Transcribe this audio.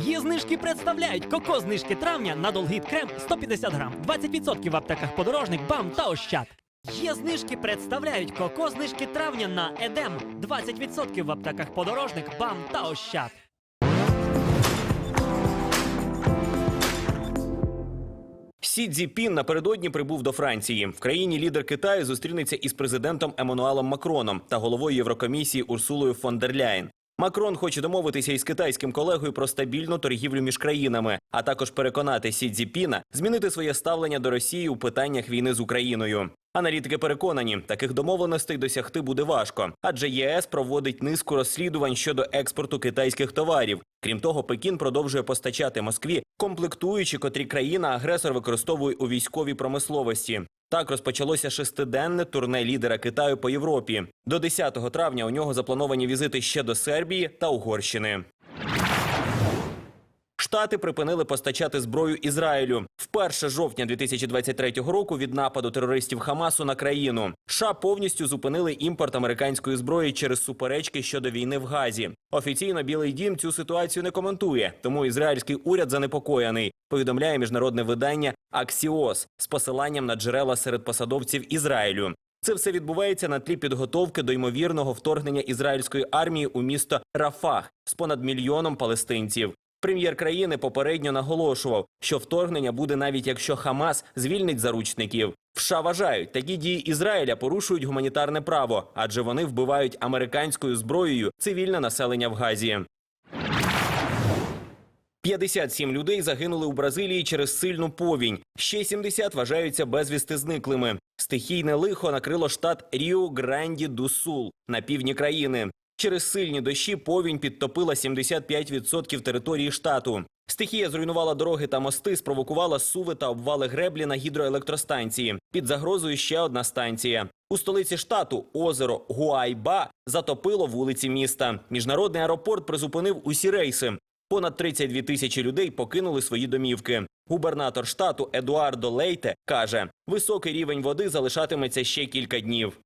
Є знижки представляють коко знижки травня на Долгіт крем 150 грам, 20% в аптеках подорожник, бам та ощад. Є знижки представляють коко знижки травня на Едем, 20% в аптеках подорожник, бам та ощад. Сі Цзіпін напередодні прибув до Франції. В країні лідер Китаю зустрінеться із президентом Еммануелом Макроном та головою Єврокомісії Урсулою фон дер Ляєн. Макрон хоче домовитися із китайським колегою про стабільну торгівлю між країнами, а також переконати Сі Цзіпіна змінити своє ставлення до Росії у питаннях війни з Україною. Аналітики переконані, таких домовленостей досягти буде важко, адже ЄС проводить низку розслідувань щодо експорту китайських товарів. Крім того, Пекін продовжує постачати Москві комплектуючі, котрі країна-агресор використовує у військовій промисловості. Так розпочалося шестиденне турне лідера Китаю по Європі. До 10 травня у нього заплановані візити ще до Сербії та Угорщини. Штати припинили постачати зброю Ізраїлю вперше жовтня 2023 року від нападу терористів Хамасу на країну. США повністю зупинили імпорт американської зброї через суперечки щодо війни в Газі. Офіційно Білий Дім цю ситуацію не коментує, тому ізраїльський уряд занепокоєний. Повідомляє міжнародне видання Аксіос з посиланням на джерела серед посадовців Ізраїлю. Це все відбувається на тлі підготовки до ймовірного вторгнення ізраїльської армії у місто Рафах з понад мільйоном палестинців. Прем'єр країни попередньо наголошував, що вторгнення буде навіть якщо Хамас звільнить заручників. В США вважають, такі дії Ізраїля порушують гуманітарне право, адже вони вбивають американською зброєю цивільне населення в Газі. 57 людей загинули у Бразилії через сильну повінь. Ще 70 вважаються безвісти зниклими. Стихійне лихо накрило штат Ріо Гранді ду Сул на півдні країни. Через сильні дощі повінь підтопила 75% території штату. Стихія зруйнувала дороги та мости, спровокувала суви та обвали греблі на гідроелектростанції. Під загрозою ще одна станція. У столиці штату озеро Гуайба затопило вулиці міста. Міжнародний аеропорт призупинив усі рейси. Понад 32 тисячі людей покинули свої домівки. Губернатор штату Едуардо Лейте каже, високий рівень води залишатиметься ще кілька днів.